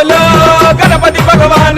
బోలో గణపతి భగవాన్.